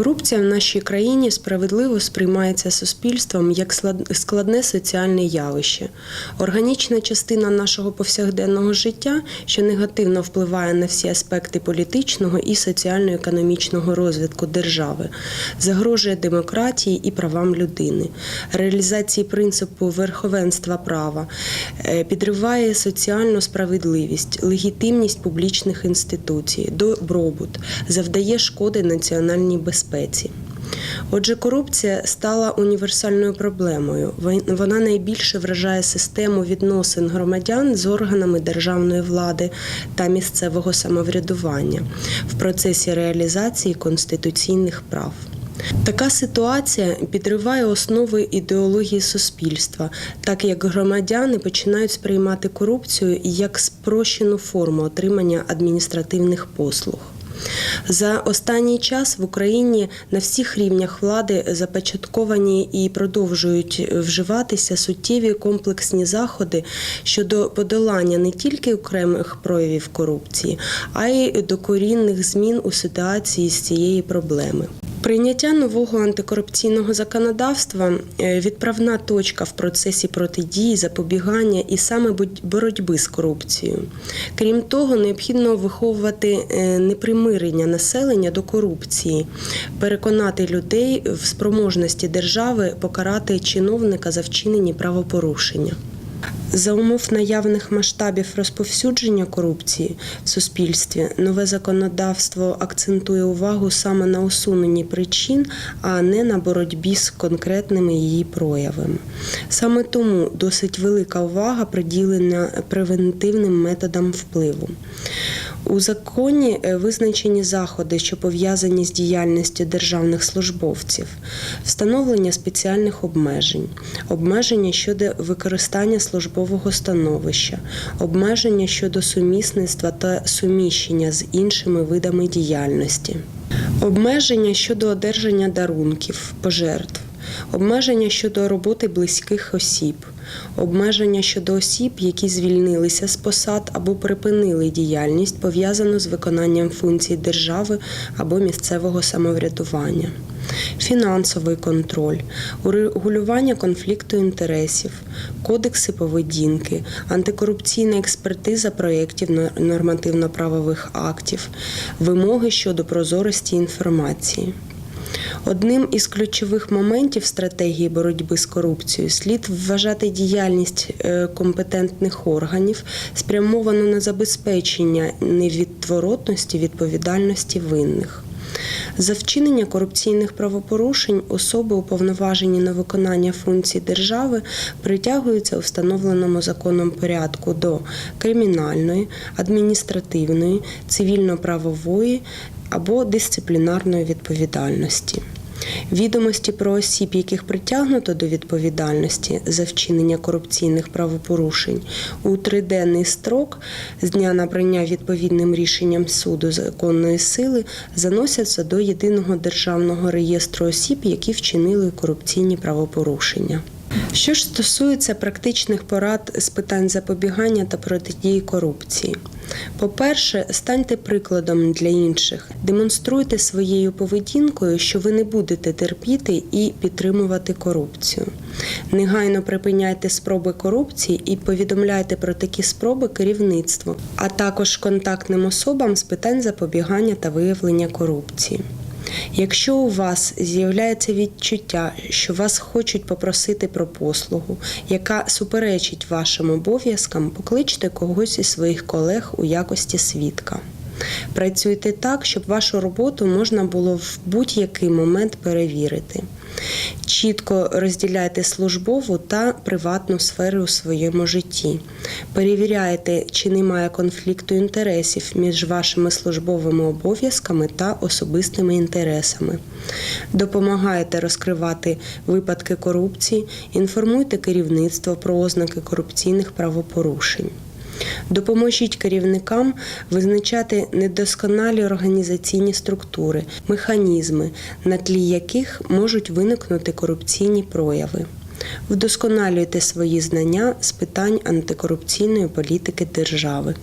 Корупція в нашій країні справедливо сприймається суспільством як складне соціальне явище, органічна частина нашого повсякденного життя, що негативно впливає на всі аспекти політичного і соціально-економічного розвитку держави, загрожує демократії і правам людини, реалізації принципу верховенства права, е, підриває соціальну справедливість, легітимність публічних інституцій, добробут, завдає шкоди національній безпеці. Отже, корупція стала універсальною проблемою. Вона найбільше вражає систему відносин громадян з органами державної влади та місцевого самоврядування в процесі реалізації конституційних прав. Така ситуація підриває основи ідеології суспільства, так як громадяни починають сприймати корупцію як спрощену форму отримання адміністративних послуг. За останній час в Україні на всіх рівнях влади започатковані і продовжують вживатися суттєві комплексні заходи щодо подолання не тільки окремих проявів корупції, а й докорінних змін у ситуації з цієї проблеми. Прийняття нового антикорупційного законодавства е, відправна точка в процесі протидії, запобігання і саме боротьби з корупцією. Крім того, необхідно виховувати е, непримирення населення до корупції, переконати людей в спроможності держави покарати чиновника за вчинені правопорушення. За умов наявних масштабів розповсюдження корупції в суспільстві нове законодавство акцентує увагу саме на усуненні причин, а не на боротьбі з конкретними її проявами. Саме тому досить велика увага приділена превентивним методам впливу. У законі е, визначені заходи, що пов'язані з діяльністю державних службовців, встановлення спеціальних обмежень, обмеження щодо використання службового становища, обмеження щодо сумісництва та суміщення з іншими видами діяльності, обмеження щодо одержання дарунків, пожертв. Обмеження щодо роботи близьких осіб, обмеження щодо осіб, які звільнилися з посад або припинили діяльність, пов'язану з виконанням функцій держави або місцевого самоврядування, фінансовий контроль, урегулювання конфлікту інтересів, кодекси поведінки, антикорупційна експертиза проєктів нормативно-правових актів, вимоги щодо прозорості інформації. Одним із ключових моментів стратегії боротьби з корупцією слід вважати діяльність е, компетентних органів, спрямовану на забезпечення невідворотності відповідальності винних. За вчинення корупційних правопорушень особи, уповноважені на виконання функцій держави, притягуються у встановленому законом порядку до кримінальної, адміністративної, цивільно-правової або дисциплінарної відповідальності. Відомості про осіб, яких притягнуто до відповідальності за вчинення корупційних правопорушень у триденний строк з дня набрання відповідним рішенням суду законної сили заносяться до єдиного державного реєстру осіб, які вчинили корупційні правопорушення. Що ж стосується практичних порад з питань запобігання та протидії корупції. По-перше, станьте прикладом для інших, демонструйте своєю поведінкою, що ви не будете терпіти і підтримувати корупцію. Негайно припиняйте спроби корупції і повідомляйте про такі спроби керівництву, а також контактним особам з питань запобігання та виявлення корупції. Якщо у вас з'являється відчуття, що вас хочуть попросити про послугу, яка суперечить вашим обов'язкам, покличте когось із своїх колег у якості свідка. Працюйте так, щоб вашу роботу можна було в будь-який момент перевірити. Чітко розділяйте службову та приватну сфери у своєму житті. Перевіряйте, чи немає конфлікту інтересів між вашими службовими обов'язками та особистими інтересами. Допомагайте розкривати випадки корупції, інформуйте керівництво про ознаки корупційних правопорушень. Допоможіть керівникам визначати недосконалі організаційні структури, механізми, на тлі яких можуть виникнути корупційні прояви. Вдосконалюйте свої знання з питань антикорупційної політики держави.